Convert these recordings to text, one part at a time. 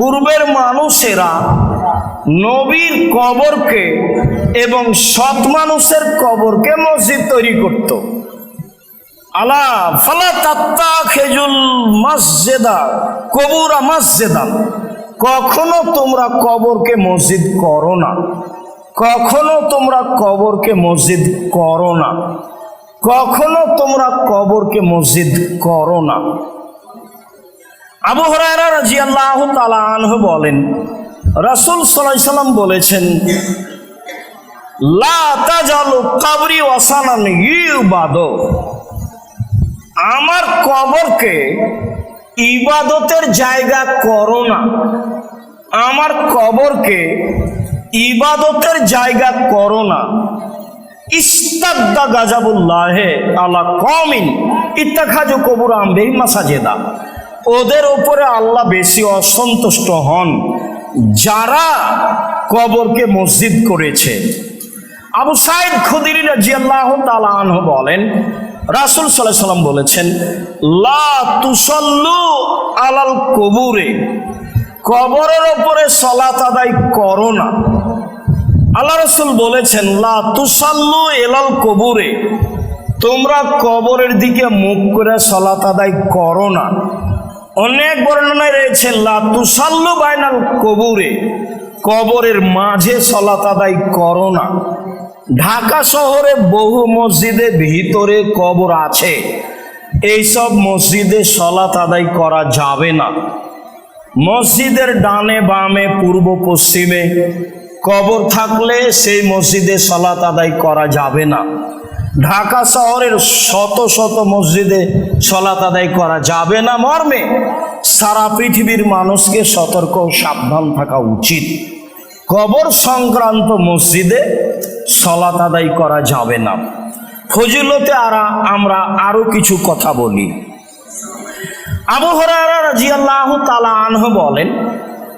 পূর্বের মানুষেরা নবীর কবরকে এবং সৎ মানুষের কবরকে মসজিদ তৈরি করত। আলা ফালা তাত্তা খেজুল মসজেদা, কবুরা মসজেদা কখনো তোমরা কবরকে মসজিদ করো না। কখনো তোমরা কবরকে মসজিদ করো না। কখনো তোমরা কবরকে মসজিদ করো না। আবু হরায়রা রাজিয়াল্লাহু তাআলা আনহু বলেন, রাসূল সাল্লাম বলেছেন আমার কবরকে ইবাদতের জায়গা করো না। আমার কবরকে ইবাদতের জায়গা করো না। ইস্তাদ্দা গাজাবুল্লাহে আলা কমিন ইত্তাখাজু কবুর আমবেই মাসাজেদা। ওদের উপরে আল্লাহ বেশি অসন্তুষ্ট হন। যারা কবরকে মসজিদ করেছে। আবু সাইদ খুদিরি রাজিয়াল্লাহ তাআলা আনহু বলেন, রাসূল আলাইহি সাল্লাম বলেছেন, লা তুসাল্লু আলাল কবুরে, কবরের ওপরে সলাত আদায় করো না। আল্লাহ রসুল বলেছেন, লা তুসাল্লু এলাল কবুরে, তোমরা কবরের দিকে মুখ করে সলাত আদায় করো না। অনেক বর্ণনায় রয়েছে, লা তুসাল্লু বাইনাল কবুরে, কবরের মাঝে সলাত আদায় করো না। ঢাকা শহরে বহু মসজিদে ভিতরে কবর আছে, এইসব মসজিদে সলাত আদায় করা যাবে না। মসজিদের ডানে বামে, পূর্ব পশ্চিমে কবর থাকলে সেই মসজিদে সলাত আদায় করা যাবে না। ঢাকা শহরের শত শত মসজিদে সলাত আদায় করা যাবে না মর্মে, সারা পৃথিবীর মানুষকে সতর্ক সাবধান থাকা উচিত। কবর সংক্রান্ত মসজিদে সলাত আদায় করা যাবে না। ফজিলতে আরা, আমরা আরও কিছু কথা বলি। আবু রাজিয়াল্লাহু তাআলা আনহু বলেন,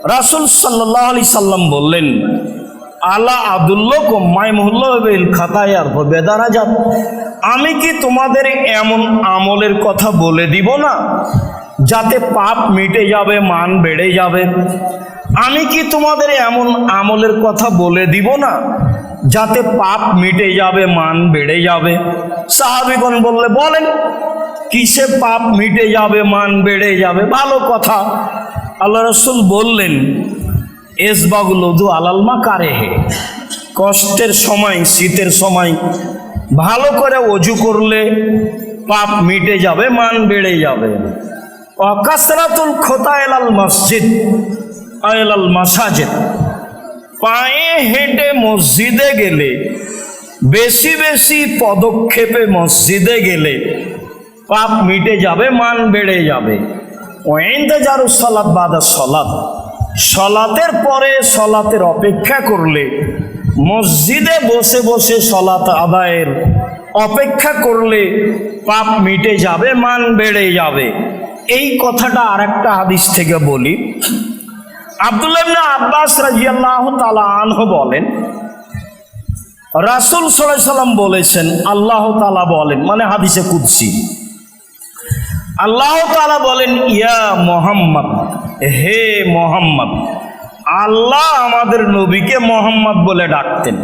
রাসূল সাল্লাল্লাহু আলাইহি সাল্লাম বললেন আলা আব্দুল্লাহ কোম্মাই মুহুল্লাহিল খাতায়ার বেদারাজাত। আমি কি তোমাদের এমন আমলের কথা বলে দিব না? যাতে পাপ মিটে যাবে, মান বেড়ে যাবে। আমি কি তোমাদের এমন আমলের কথা বলে দিব না? যাতে পাপ মিটে যাবে, মান বেড়ে যাবে। সাহাবিগণ বললে, বলেন, কিসে পাপ মিটে যাবে, মান বেড়ে যাবে? ভালো কথা। আল্লাহ রসুল বললেন এসবাগুলো আলালমা কারে হে। কষ্টের সময়, শীতের সময় ভালো করে অজু করলে পাপ মিটে যাবে, মান বেড়ে যাবে। অকাসরাতুল খোতা এলাল মসজিদ, এলাল মাসাজেদ। পায়ে হেঁটে মসজিদে গেলে, বেশি বেশি পদক্ষেপে মসজিদে গেলে পাপ মিটে যাবে, মান বেড়ে যাবে। ওয়েন্দে যারু সলাদ বাদা সলাদ সলাতের পরে সলাতের অপেক্ষা করলে, মসজিদে বসে বসে সলাত আদায়ের অপেক্ষা করলে পাপ মিটে যাবে, মান বেড়ে যাবে। এই কথাটা আর একটা হাদিস থেকে বলি। আব্দুল্লাহ আব্বাস রাজিয়াল্লাহু তালা আনহ বলেন, রাসূল সাল্লাম বলেছেন, আল্লাহ তালা বলেন মানে হাদিসে কুদ্সি। আল্লাহ তালা বলেন, ইয়া মোহাম্মদ হে মোহাম্মদ, আল্লাহ আমাদের নবীকে মোহাম্মদ বলে ডাকতেন।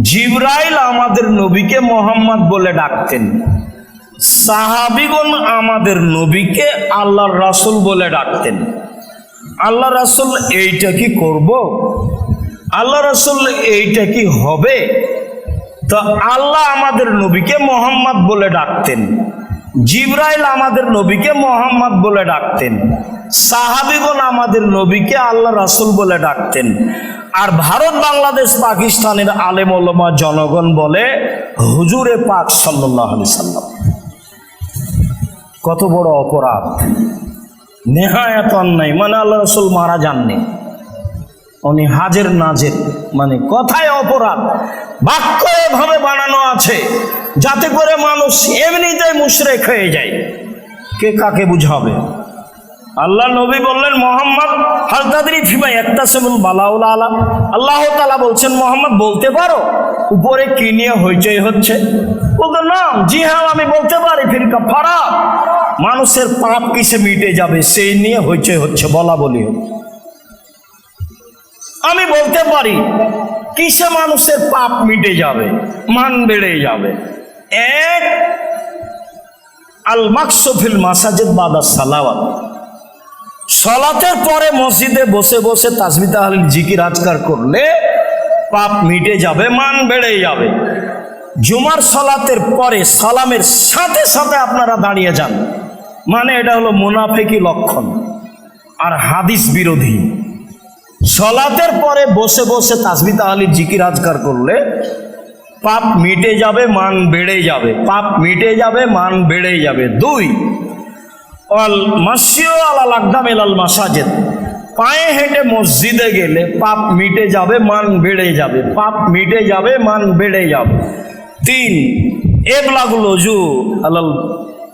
জিব্রাইল আমাদের নবীকে মোহাম্মদ বলে ডাকতেন। সাহাবিগণ আমাদের নবীকে আল্লাহর রাসূল বলে ডাকতেন। আল্লাহ রাসুল এইটা কি করব? আল্লাহ রাসুল এইটা কি হবে? তো আল্লাহ আমাদের নবীকে মোহাম্মদ বলে ডাকতেন। জিব্রাইল আমাদের নবীকে মোহাম্মদ বলে ডাকতেন। সাহাবিগণ আমাদের নবীকে আল্লাহ রাসুল বলে ডাকতেন। আর ভারত, বাংলাদেশ, পাকিস্তানের আলেম ওলমা জনগণ বলে হুজুরে পাক আলাইহি সাল্লাম। কত বড় অপরাধ। নেহায়াত অন্যায়। মানে আল্লাহ রসুল মারা যাননি। উনি হাজের নাজের মানে কথায় অপরাধ। বাক্য এভাবে বানানো আছে, যাতে করে মানুষ এমনিতেই মুশরেক হয়ে যায়। কে কাকে বুঝাবে? আল্লাহ নবী বললেন, মোহাম্মদ হালতাদি ফিমাই একটা সেবুল বালাউল আলা আল্লাহ তালা বলছেন, মোহাম্মদ, বলতে পারো? উপরে কি নিয়ে হইচই হচ্ছে? বলতো, না, জি হ্যাঁ আমি বলতে পারি, ফিরকা ফারা মানুষের পাপ কিসে মিটে যাবে, সেই নিয়ে হইচই হচ্ছে, বলা বলি হচ্ছে। আমি বলতে পারি, কিসে মানুষের পাপ মিটে যাবে, মান বেড়ে যাবে? এক আল মাকসফিল মাসাজিদ বাদা সালাওয়াত। সলাতের পরে মসজিদে বসে বসে তাসবি তাহলিল জিকির আজকার করলে পাপ মিটে যাবে, মান বেড়ে যাবে। জুমার সলাতের পরে সালামের সাথে সাথে আপনারা দাঁড়িয়ে যান। মানে এটা হলো মুনাফেকি লক্ষণ। আর হাদিস বিরোধী। সলাতের পরে বসে বসে তাসবি তাহলিল জিকির আজকার করলে পাপ মিটে যাবে, মান বেড়ে যাবে। পাপ মিটে যাবে, মান বেড়ে যাবে। দুই, অল মাসিও আলাল আকদাম এলাল মাসাজেদ। পায়ে হেঁটে মসজিদে গেলে পাপ মিটে যাবে, মান বেড়ে যাবে। পাপ মিটে যাবে, মান বেড়ে যাবে। তিন, এবলাগুলো জু আলাল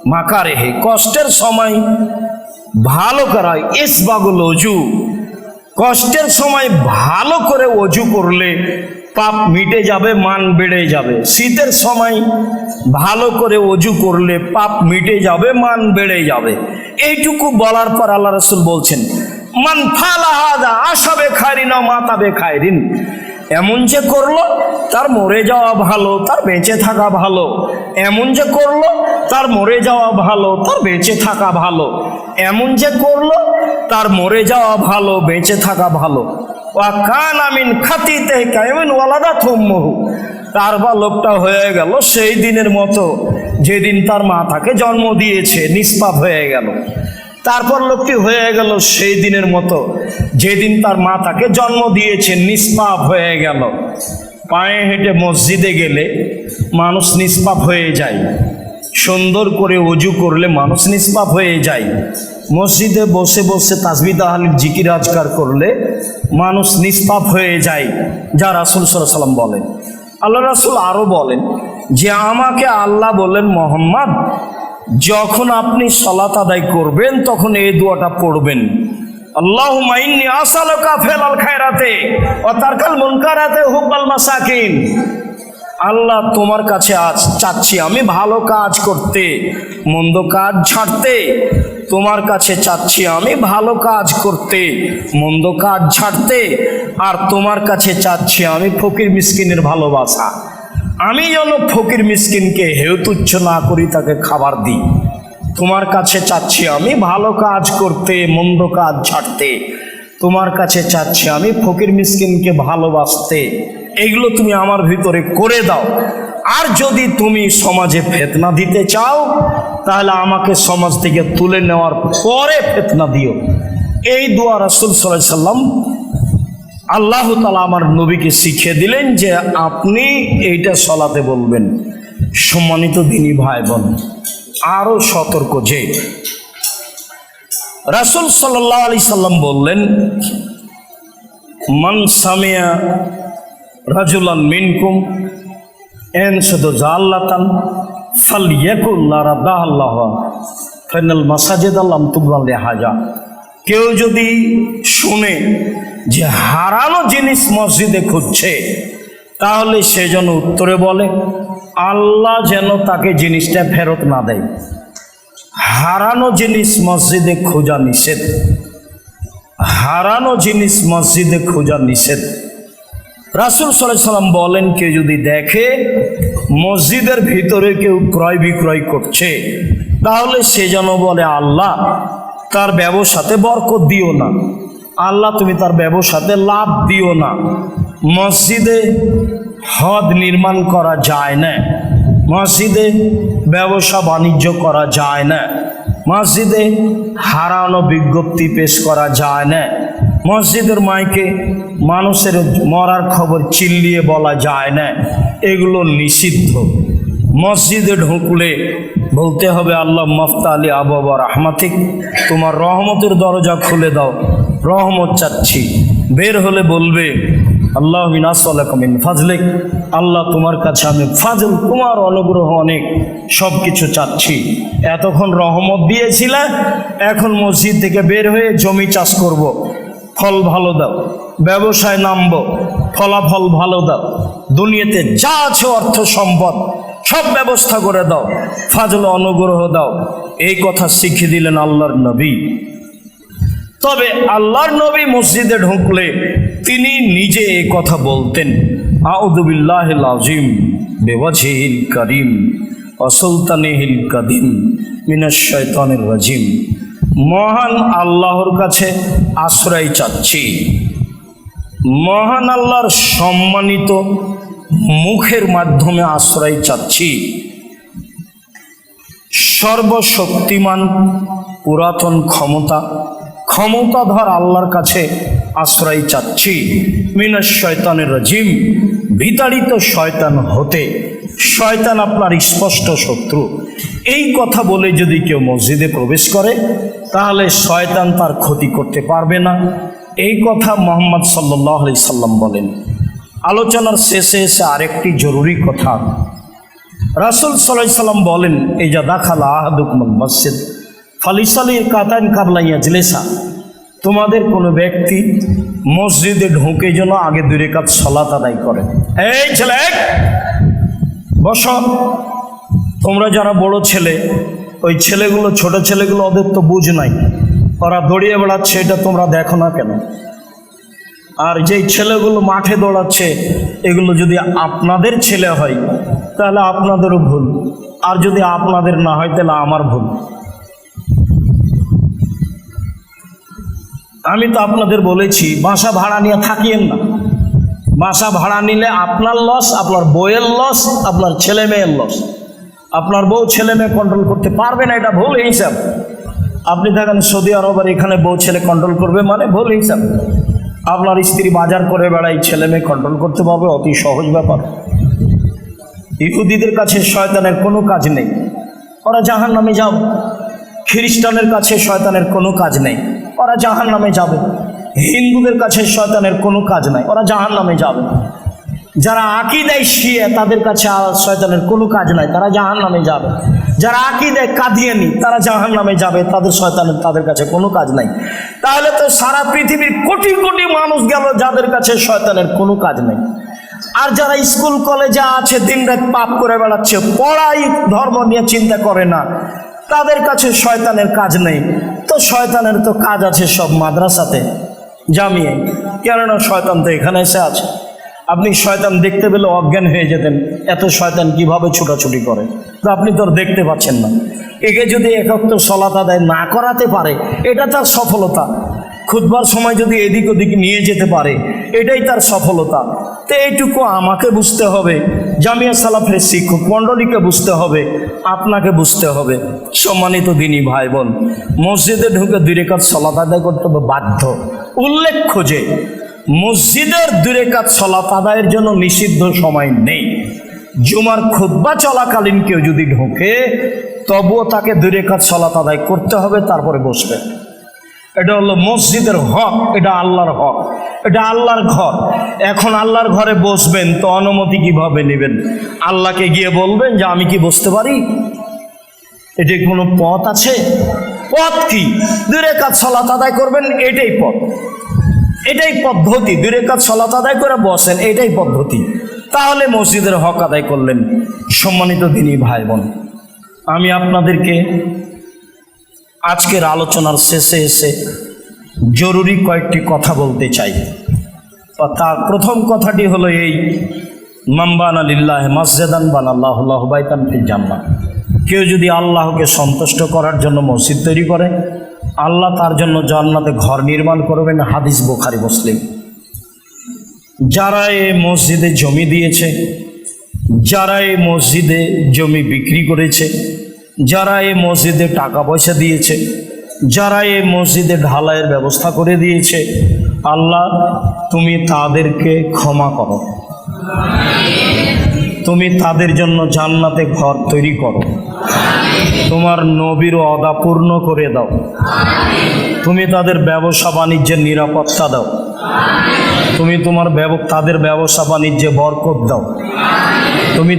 মাকারেহে। কষ্টের সময় ভালো করায় ইসবাগুল অজু কষ্টের সময় ভালো করে অজু করলে পাপ মিটে যাবে, মান বেড়ে যাবে। শীতের সময় ভালো করে অজু করলে পাপ মিটে যাবে, মান বেড়ে যাবে। এইটুকু বলার পর আল্লাহ রসুল বলছেন, মান ফালা হাদা আসাবে খায়রিন মাতাবে খায়রিন এমন যে করল, তার মরে যাওয়া ভালো, তার বেঁচে থাকা ভালো। এমন যে করল, তার মরে যাওয়া ভালো, তার বেঁচে থাকা ভালো। এমন যে করল তার মরে যাওয়া ভালো, বেঁচে থাকা ভালো। ওয়া কান আমিন খাতিতে কায়মিন ওয়ালাদা থুম্মহু তার বা লোকটা হয়ে গেল সেই দিনের মতো, যেদিন তার মা তাকে জন্ম দিয়েছে, নিষ্পাপ হয়ে গেল। তারপর লোকটি হয়ে গেল সেই দিনের মতো, যেদিন তার মা তাকে জন্ম দিয়েছে, নিষ্পাপ হয়ে গেল। পায়ে হেঁটে মসজিদে গেলে মানুষ নিষ্পাপ হয়ে যায়। সুন্দর করে অজু করলে মানুষ নিষ্পাপ হয়ে যায়। মসজিদে বসে বসে তাসবি তাহালির জিকির আজকার করলে মানুষ নিষ্পাপ হয়ে যায়, যা রাসুল সাল্লাম বলেন। আল্লাহ রাসুল আরও বলেন যে, আমাকে আল্লাহ বলেন, মোহাম্মদ, যখন আপনি সলাত আদায় করবেন, তখন এই দোয়াটা পড়বেন। আল্লাহ মাইন্নি আসালকা খায়রাতে ও মুনকারাতে হুব্বাল মাসাকিন। আল্লাহ তোমার কাছে আজ চাচ্ছি আমি ভালো কাজ করতে, মন্দ কাজ ছাড়তে। তোমার কাছে চাচ্ছি আমি ভালো কাজ করতে, মন্দ কাজ ছাড়তে। আর তোমার কাছে চাচ্ছি আমি ফকির মিসকিনের ভালোবাসা। আমি যেন ফকির মিসকিনকে হেউ তুচ্ছ না করি, তাকে খাবার দিই। তোমার কাছে চাচ্ছি আমি ভালো কাজ করতে, মন্দ কাজ ছাড়তে। তোমার কাছে চাচ্ছি আমি ফকির মিসকিনকে ভালোবাসতে। এইগুলো তুমি আমার ভিতরে করে দাও। আর যদি তুমি সমাজে ফেতনা দিতে চাও, তাহলে আমাকে সমাজ থেকে তুলে নেওয়ার পরে ফেতনা দিও। এই দোয়া রাসুল সাল্লাহ সাল্লাম আল্লাহ তালা আমার নবীকে শিখিয়ে দিলেন যে আপনি এইটা সলাতে বলবেন। সম্মানিত দিনী ভাই বোন আরও সতর্ক যে। রাসুল সাল্লাহ আলি সাল্লাম বললেন, মান সামিয়া রাজুলান মিনকুম এন শুধু জাল্লাতান ফাল ইয়াকুল্লাহ রাদাহ আল্লাহ ফাইনাল মাসাজেদ আল্লাহ তুবলাল হাজা। কেউ যদি শুনে যে হারানো জিনিস মসজিদে খুঁজছে, তাহলে সে যেন উত্তরে বলে, আল্লাহ যেন তাকে জিনিসটা ফেরত না দেয়। হারানো জিনিস মসজিদে খোঁজা নিষেধ। হারানো জিনিস মসজিদে খোঁজা নিষেধ। রাসুল সাল্লাম বলেন, কেউ যদি দেখে মসজিদের ভিতরে কেউ ক্রয় বিক্রয় করছে, তাহলে সে যেন বলে, আল্লাহ, তার ব্যবসাতে বরকত দিও না। আল্লাহ, তুমি তার ব্যবসাতে লাভ দিও না। মসজিদে হদ নির্মাণ করা যায় না। মসজিদে ব্যবসা বাণিজ্য করা যায় না। মসজিদে হারানো বিজ্ঞপ্তি পেশ করা যায় না। মসজিদের মাইকে মানুষের মরার খবর চিল্লিয়ে বলা যায় না। এগুলো নিষিদ্ধ। মসজিদে ঢুকলে বলতে হবে, আল্লাহ মফতা আলী আবাবা রহমাতিক, তোমার রহমতের দরজা খুলে দাও, রহমত চাচ্ছি। বের হলে বলবে, আল্লাহ মিনাসমিন ফাজলেক, আল্লাহ তোমার কাছে আমি ফাজল, তোমার অনুগ্রহ অনেক সব কিছু চাচ্ছি। এতক্ষণ রহমত দিয়েছিলে, এখন মসজিদ থেকে বের হয়ে জমি চাষ করব। ফল ভালো দাও, ব্যবসায় নামবো, ফলাফল ভালো দাও, দুনিয়াতে যা আছে অর্থ সম্পদ, সব ব্যবস্থা করে দাও, ফাজল অনুগ্রহ দাও। এই কথা শিখিয়ে দিলেন আল্লাহর নবী। তবে আল্লাহর নবী মসজিদে ঢুকলে তিনি নিজে এই কথা বলতেন আউদুবিল্লাহ আজিম বেওয়াজিহিল করিম অসুলতানিহিল কদিম মিনাশ শয়তানির রাজিম। মহান আল্লাহর কাছে আশ্রয় চাচ্ছি। মহান আল্লাহর সম্মানিত মুখের মাধ্যমে আশ্রয় চাচ্ছি। সর্বশক্তিমান পুরাতন ক্ষমতা, ক্ষমতাধর আল্লাহর কাছে আশ্রয় চাচ্ছি। মিনাস শয়তানের রাজিম, বিতাড়িত শয়তান হতে। শয়তান আপনার স্পষ্ট শত্রু। এই কথা বলে যদি কেউ মসজিদে প্রবেশ করে তাহলে শয়তান তার ক্ষতি করতে পারবে না। এই কথা মোহাম্মদ সাল্লাহ সাল্লাম বলেন। আলোচনার শেষে এসে আরেকটি জরুরি কথা। রাসুল সাল্লাহ সাল্লাম বলেন এই যা দাখালা আহাদুকমল মসজিদ ফালিসালির কাতান কাবলাইয়া জলেসা তোমাদের কোনো ব্যক্তি মসজিদে ঢুকে যেন আগে দূরে রেখাত সলাত আদায় করে। এই ছেলে, বস। তোমরা যারা বড় ছেলে ওই ছেলেগুলো, ছোট ছেলেগুলো ওদের তো বুঝ নাই। ওরা দড়িয়ে বেড়াচ্ছে, এটা তোমরা দেখো না কেন? আর যেই ছেলেগুলো মাঠে দৌড়াচ্ছে, এগুলো যদি আপনাদের ছেলে হয়, তাহলে আপনাদেরও ভুল। আর যদি আপনাদের না হয়, তাহলে আমার ভুল। আমি তো আপনাদের বলেছি, বাসা ভাড়া নিয়ে থাকিয়েন না। বাসা ভাড়া নিলে আপনার লস আপনার বইয়ের লস আপনার ছেলে মেয়ের লস আপনার বউ ছেলে মেয়ে কন্ট্রোল করতে পারবে না, এটা ভুল হিসাব। আপনি থাকেন সৌদি আরব আর এখানে বউ ছেলে কন্ট্রোল করবে মানে ভুল হিসাব। আপনার স্ত্রী বাজার করে বেড়াই ছেলে মেয়ে কন্ট্রোল করতে পারবে, অতি সহজ ব্যাপার। ইহুদিদের কাছে শয়তানের কোনো কাজ নেই। ওরা জাহান নামে যাও। খ্রিস্টানের কাছে শয়তানের কোনো কাজ নেই। ওরা জাহান নামে যাবে। হিন্দুদের কাছে শয়তানের কোনো কাজ নাই। ওরা জাহান নামে যাবে। যারা আঁকি আকিদায় শিয়ে তাদের কাছে শয়তানের কোনো কাজ নাই, তারা জাহান নামে যাবে। যারা আঁকি আকিদায় কাঁদিয়েনি, তারা জাহান নামে যাবে, তাদের শয়তানের, তাদের কাছে কোনো কাজ নাই। তাহলে তো সারা পৃথিবীর কোটি কোটি মানুষ গেল যাদের কাছে শয়তানের কোনো কাজ নেই। আর যারা স্কুল, কলেজে আছে, দিনরাত পাপ করে বেড়াচ্ছে, পড়াই ধর্ম নিয়ে চিন্তা করে না, তাদের কাছে শয়তানের কাজ নেই। তো শয়তানের তো কাজ আছে সব মাদ্রাসাতে, জামিয়ে। কেননা শয়তান তো এখানে এসে আছে। আপনি শয়তান দেখতে পেলে অজ্ঞান হয়ে যেতেন। এত শয়তান কীভাবে ছুটাছুটি করে? তো আপনি তো দেখতে পাচ্ছেন না। একে যদি একাত্ম সলাত আদায় না করাতে পারে, এটা তার সফলতা। খুদবার সময় যদি এদিক ওদিক নিয়ে যেতে পারে, এটাই তার সফলতা। তো এইটুকু আমাকে বুঝতে হবে। জামিয়া সালাফের শিক্ষক মণ্ডলীকে বুঝতে হবে, আপনাকে বুঝতে হবে। সম্মানিত দিনী ভাই বোন মসজিদে ঢুকে দুই রেখাত সলাত আদায় করতে হবে বাধ্য। উল্লেখ্য যে মসজিদের দুই রেখাত সলাত আদায়ের জন্য নিষিদ্ধ সময় নেই। জুমার খুদ্া চলাকালীন কেউ যদি ঢোকে, তবুও তাকে দুই রেখাত সলাত আদায় করতে হবে, তারপরে বসবে। এটা হলো মসজিদের হক, এটা আল্লাহর হক, এটা আল্লাহর ঘর। এখন আল্লাহর ঘরে বসবেন, তো অনুমতি কীভাবে নেবেন? আল্লাহকে গিয়ে বলবেন যে, আমি কি বসতে পারি? এটি কোনো পথ আছে? পথ কি? দূরে কাজ সলাত আদায় করবেন, এটাই পথ। এটাই পদ্ধতি। দূরে কাজ সলাত আদায় করে বসেন, এটাই পদ্ধতি। তাহলে মসজিদের হক আদায় করলেন সম্মানিত দিনী ভাই বোন আমি আপনাদেরকে আজকের আলোচনার শেষে এসে জরুরি কয়েকটি কথা বলতে চাই। তা প্রথম কথাটি হলো এই মাম্বান আলিল্লাহ মসজিদান বান আল্লাহ বাইতান ফিল কেউ যদি আল্লাহকে সন্তুষ্ট করার জন্য মসজিদ তৈরি করে আল্লাহ তার জন্য জান্নাতে ঘর নির্মাণ করবেন, হাদিস বোখারি, মুসলিম। যারা এই মসজিদে জমি দিয়েছে, যারা এই মসজিদে জমি বিক্রি করেছে, যারা এই মসজিদে টাকা পয়সা দিয়েছে, যারা এই মসজিদে ঢালাইয়ের ব্যবস্থা করে দিয়েছে, আল্লাহ তুমি তাদেরকে ক্ষমা করো। তুমি তাদের জন্য জান্নাতে ঘর তৈরি করো। তোমার নবীর অদা পূর্ণ করে দাও। তুমি তাদের ব্যবসা বাণিজ্যের নিরাপত্তা দাও। তুমি তোমার তাদের ব্যবসা বাণিজ্যে বরকত দাও। তুমি